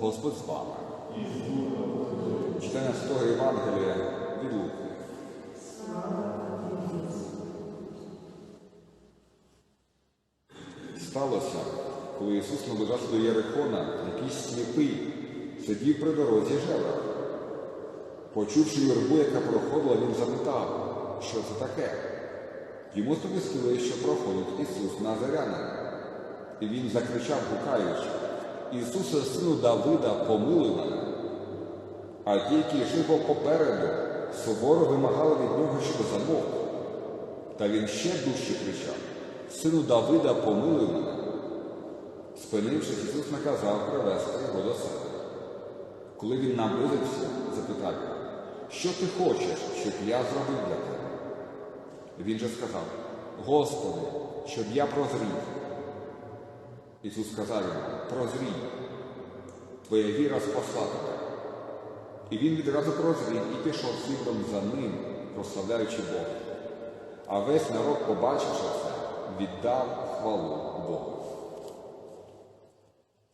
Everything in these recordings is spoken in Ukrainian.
Господь з вами. Читання Святого Євангелія від Луки. Сталося, коли Ісус наближався до Єрихона, якийсь сліпий сидів при дорозі жебрах. Почувши юрбу, яка проходила, він запитав, що це таке. Йому сповістили, що проходить Ісус Назарянин. І він закричав, гукаючи, Ісусе, сину Давида, помилуй. А ті, які йшли попереду, суворо вимагали від нього, щоб замовк. Та він ще дужче кричав, Сину Давида, помилуй мене. Спинившись, Ісус наказав привести його до себе. Коли він наблизився, запитав що ти хочеш, щоб я зробив для тебе? Він же сказав, Господи, щоб я прозрів. Ісус сказав йому, прозрій, твоя віра спасла тебе. І він відразу прозрів і пішов слідом за ним, прославляючи Бога. А весь народ, побачивши це, віддав хвалу Богу.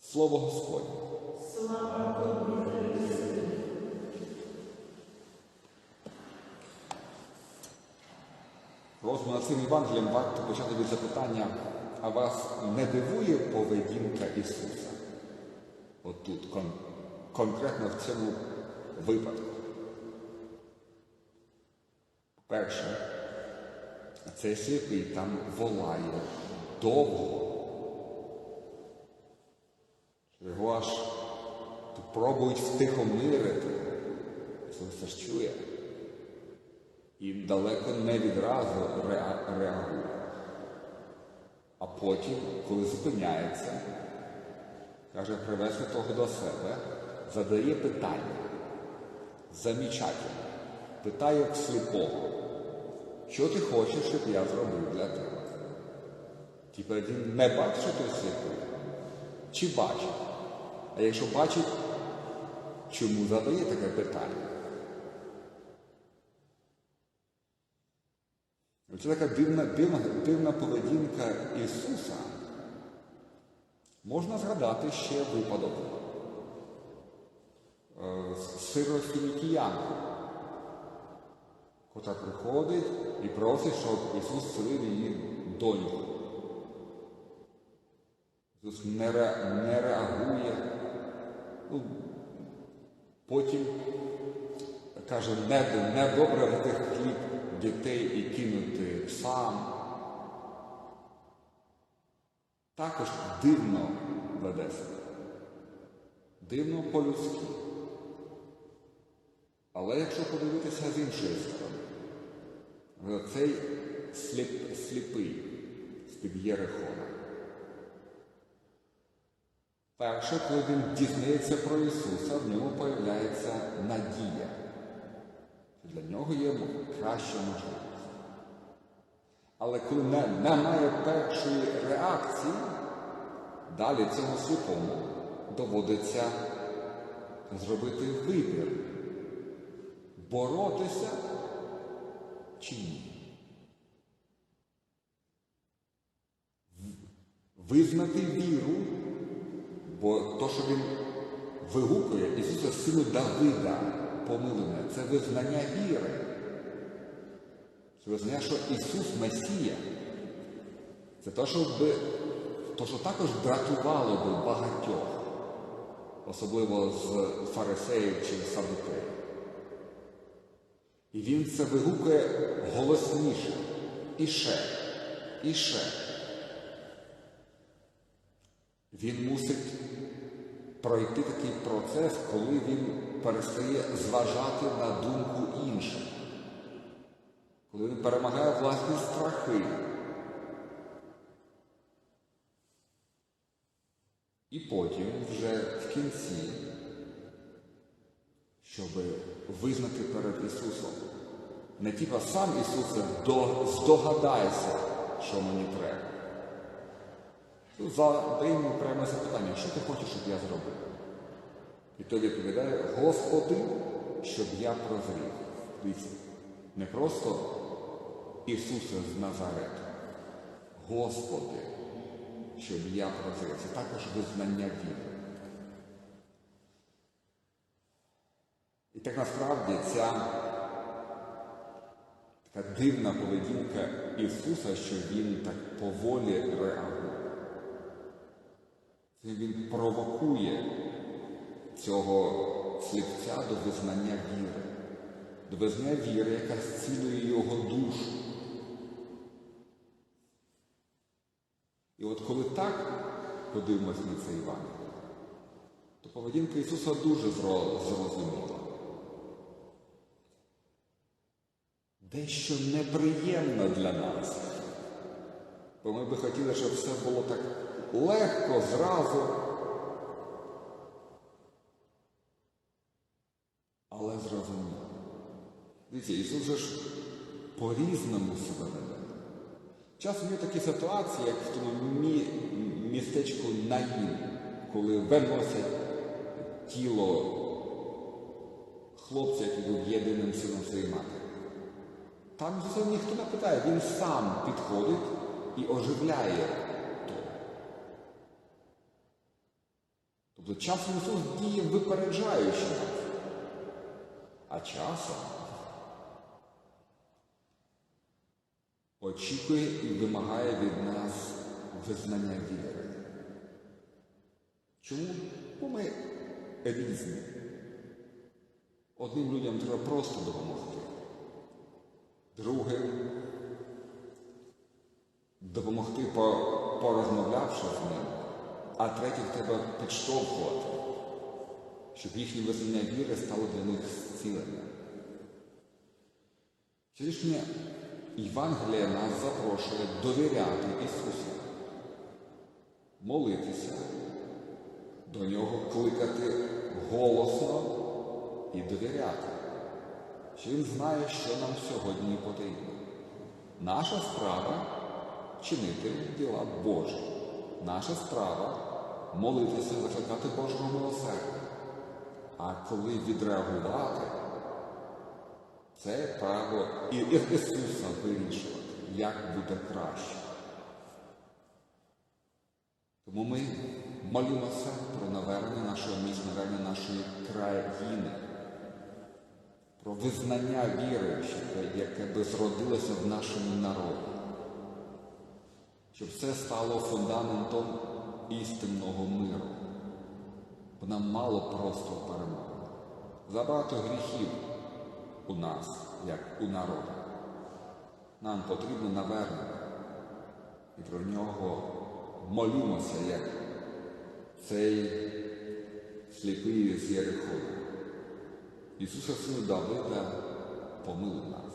Слово Господнє. Розмов над цим Євангелієм варто почати від запитання, а вас не дивує поведінка Ісуса? От тут, кон конкретно в цьому випадку. Перше, цей сліпий там волає довго. Його аж пробують втихомирити. Ісус це ж чує. І далеко не відразу реагує. Потім, коли зупиняється, каже привести того до себе, задає питання. Замічательно. Питає в сліпого, що ти хочеш, щоб я зробив для тебе? Типа він не бачить, що ти сліпий? Чи бачить? А якщо бачить, чому задає таке питання? Це така дивна, дивна, дивна поведінка Ісуса. Можна згадати ще випадок е, з сирофінікіянки, котра приходить і просить, щоб Ісус цілив її доньку. Ісус не, ре, не реагує. Ну, потім каже, не, не в тих хліб дітей і кинути псам. Також дивно веде себе. Дивно по-людськи. Але якщо подивитися з іншої сторони, цей сліп, сліпий з-під Єрихона. Перше, коли він дізнається про Ісуса, в ньому появляється надія. Для нього є краща можливість. Але коли не, немає першої реакції, далі цьому сліпому доводиться зробити вибір, боротися чи ні. Визнати віру, бо то, що він вигукує Ісуса сину Давида помилене, це визнання віри. Визнання, що Ісус Месія. Це те, що, що також дратувало би багатьох, особливо з фарисеїв чи садукеїв. І він це вигукує голосніше. І ще, і ще. Він мусить пройти такий процес, коли він перестає зважати на думку інших, коли він перемагає власні страхи. І потім вже в кінці, щоб визнати перед Ісусом, не типа сам Ісусе здогадайся, що мені треба. Задай йому пряме запитання, що ти хочеш, щоб я зробив? І той відповідає, Господи, щоб я прозрів. Дивіться, не просто Ісуса з Назарету. Господи, щоб я про Це це також визнання віри. І так насправді ця така дивна поведінка Ісуса, що Він так поволі реагує. Він провокує цього сліпця до визнання віри, до визнання віри, яка зцілює його душу. Подивимось на це Іван, то поведінка Ісуса дуже зрозуміла. Дещо неприємно для нас. Бо ми би хотіли, щоб все було так легко, зразу. Але зрозуміло. Дивіться, Ісус же ж по-різному себе веде. Часом є такі ситуації, як в тому мі- містечку Наїн, коли виносять тіло хлопця, який був єдиним сином своєї матері. Там Ісуса ніхто не питає, він сам підходить і оживляє то. Тобто часом Ісус діє випереджаючи нас. А часом очікує і вимагає від нас визнання віри. Чому? Бо ми різні. Одним людям треба просто допомогти, другим допомогти, порозмовлявши з ним, а третіх треба підштовхувати, щоб їхнє визнання віри стало для них зціленням. Сьогоднішнє Євангеліє нас запрошує довіряти Ісусу, молитися, до Нього кликати голосно і довіряти, що Він знає, що нам сьогодні потрібно. Наша справа чинити діла Божі. Наша справа молитися, закликати Божого милосердя. А коли відреагувати, це право і Ісуса вирішувати, як буде краще. Тому ми молимося про навернення нашого міста, навернення нашої країни, про визнання віри, яке би зродилося в нашому народі, щоб це стало фундаментом істинного миру. Бо нам мало просто перемоги. Забагато гріхів у нас, як у народі. Нам потрібно навернення. І про нього молімося, як цей сліпий з Єрихона. Ісуса Сину Давида помилуй нас.